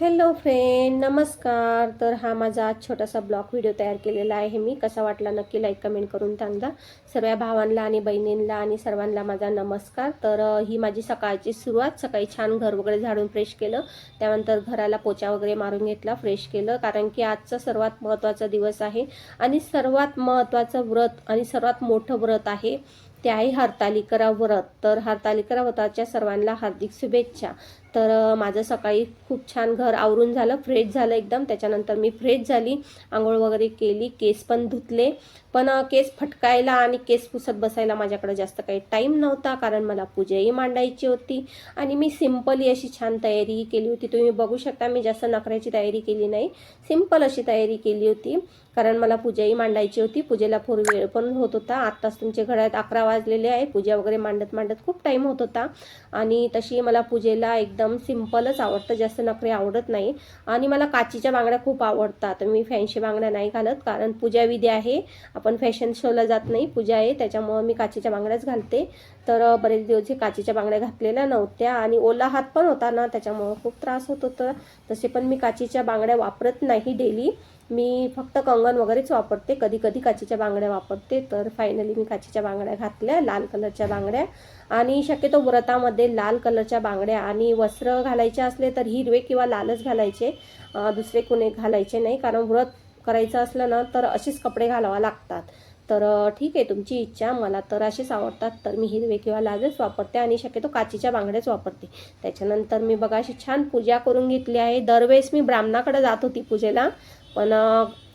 Hello friend नमस्कार. तर हा माझा आज छोटासा ब्लॉग व्हिडिओ तयार केलेला आहे मी. कसा वाटला नक्की लाईक कमेंट करून सांगा. सर्व भावांना आणि बहिणींना आणि सर्वांना माझा नमस्कार. तर ही माझी सकाळची सुरुवात. सकाळी छान घर वगैरे झाडून फ्रेश केलं. त्यानंतर घराला पोचा वगैरे मारून घेतला फ्रेश केलं. कारण की आजचा सर्वात महत्त्वाचा दिवस आहे. आणि सर्वात महत्त्वाचं व्रत आणि सर्वात मोठं व्रत आहे ते आहे हरतालिकरा व्रत. तर हरतालिकरा व्रताच्या सर्वांना हार्दिक शुभेच्छा. तर माझं सकाळी खूप छान घर आवरून झालं फ्रेश झालं एकदम. त्याच्यानंतर मी फ्रेश झाली आंघोळ वगैरे केली केस पण धुतले. पण केस फटकायला आणि केस पुसत बसायला माझ्याकडे जास्त काही टाईम नव्हता कारण मला पूजाही मांडायची होती. आणि मी सिम्पली अशी छान तयारीही केली होती. तुम्ही बघू शकता मी जास्त नखऱ्याची तयारी केली नाही. सिंपल अशी तयारी केली होती कारण मला पूजाही मांडायची होती. पूजेला फोर वेळ पण होत होता. आत्ताच तुमच्या घरात अकरा वाजलेले आहे. पूजा वगैरे मांडत मांडत खूप टाईम होत होता. आणि तशी मला पूजेला एकदम एकदम सिम्पलच आवडतं. जास्त नखरे आवडत नाही. आणि मला काचीच्या बांगड्या खूप आवडतात. मी फॅन्सी बांगड्या नाही घालत कारण पूजा विधी आहे. आपण फॅशन शोला जात नाही. पूजा आहे. त्याच्यामुळं मी काचीच्या बांगड्याच घालते. तर बरेच दिवस हे काचीच्या बांगड्या घातलेल्या नव्हत्या आणि ओला हात पण होता ना त्याच्यामुळं खूप त्रास होत होता. तसे पण मी काचीच्या बांगड्या वापरत नाही डेली. मी फक्त कंगन वगैरेच वापरते. कधी कधी काचेच्या बांगड्या वापरते. तर फायनली मी काचेच्या बांगड्या घातल्या लाल कलरच्या बांगड्या. आणि शक्यतो व्रतामध्ये लाल कलरच्या बांगड्या आणि वस्त्र घालायचे असले तर हिरवे किंवा लालच घालायचे. दुसरे कोणी घालायचे नाही. कारण व्रत करायचं असलं ना तर असेच कपडे घालावा लागतात. तर ठीक आहे तुमची इच्छा. मला तर असेच आवडतात. तर मी हिरवे किंवा लालच वापरते आणि शक्यतो काचीच्या बांगड्याच वापरते. त्याच्यानंतर मी बघा अशी छान पूजा करून घेतली आहे. दरवेळेस मी ब्राह्मणाकडे जात होती पूजेला. पण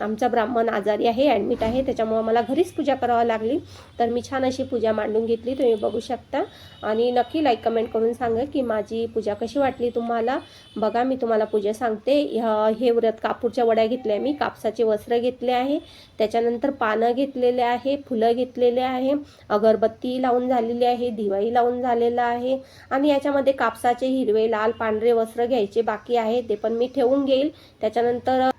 आमचा ब्राह्मण आजारी आहे ॲडमिट आहे त्याच्यामुळं मला घरीच पूजा करावी लागली. तर मी छान अशी पूजा मांडून घेतली तुम्ही बघू शकता. आणि नक्की लाईक कमेंट करून सांगा की माझी पूजा कशी वाटली तुम्हाला. बघा मी तुम्हाला पूजा सांगते. हे व्रत कापूरच्या वड्या घेतल्या मी. कापसाचे वस्त्र घेतले आहे. त्याच्यानंतर पानं घेतलेले आहे फुलं घेतलेले आहे. अगरबत्ती लावून झालेली आहे दिवाळी लावून झालेला आहे. आणि याच्यामध्ये कापसाचे हिरवे लाल पांढरे वस्त्र घ्यायचे बाकी आहे. ते पण मी ठेवून घेईल. त्याच्यानंतर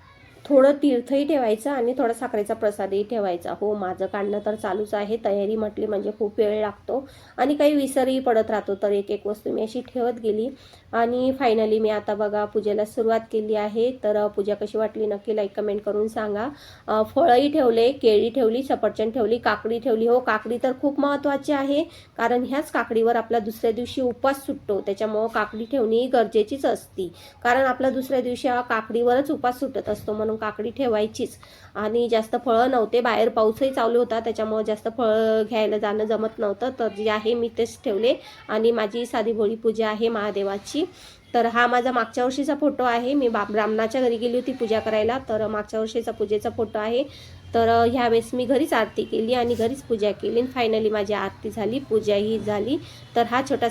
थोडं तीर्थही ठेवायचं आणि थोडा साखरेचा प्रसादही ठेवायचा. हो माझं काढणं तर चालूच आहे. तयारी म्हटली म्हणजे खूप वेळ लागतो. आणि काही विसरही पडत राहतो. तर एक एक वस्तू मी अशी ठेवत गेली. आणि फायनली मी आता बघा पूजेला सुरुवात केली आहे. तर पूजा कशी वाटली नक्की लाईक कमेंट करून सांगा. फळंही ठेवले केळी ठेवली सफरचंद ठेवली काकडी ठेवली. हो काकडी तर खूप महत्त्वाची आहे. कारण ह्याच काकडीवर आपला दुसऱ्या दिवशी उपास सुटतो. त्याच्यामुळं काकडी ठेवणी ही गरजेचीच असती. कारण आपला दुसऱ्या दिवशी काकडीवरच उपास सुटत असतो. म्हणून काकडी ठेवायचीच. आणि जास्त फळं नव्हते. बाहेर पाऊसही चालू होता. त्याच्यामुळं जास्त फळं घ्यायला जाणं जमत नव्हतं. तर जे आहे मी तेच ठेवले. आणि माझी साधी भोळी पूजा आहे महादेवाची. तर हा माझा मागच्या वर्षीचा फोटो आहे. मी बा ब्राह्मणाच्या घरी गेली होती पूजा करायला. तर मागच्या वर्षीचा पूजेचा फोटो आहे. तर ह्यावेळेस मी घरीच आरती केली आणि घरीच पूजा केली. फायनली माझी आरती झाली. पूजाही झाली. तर हा छोटा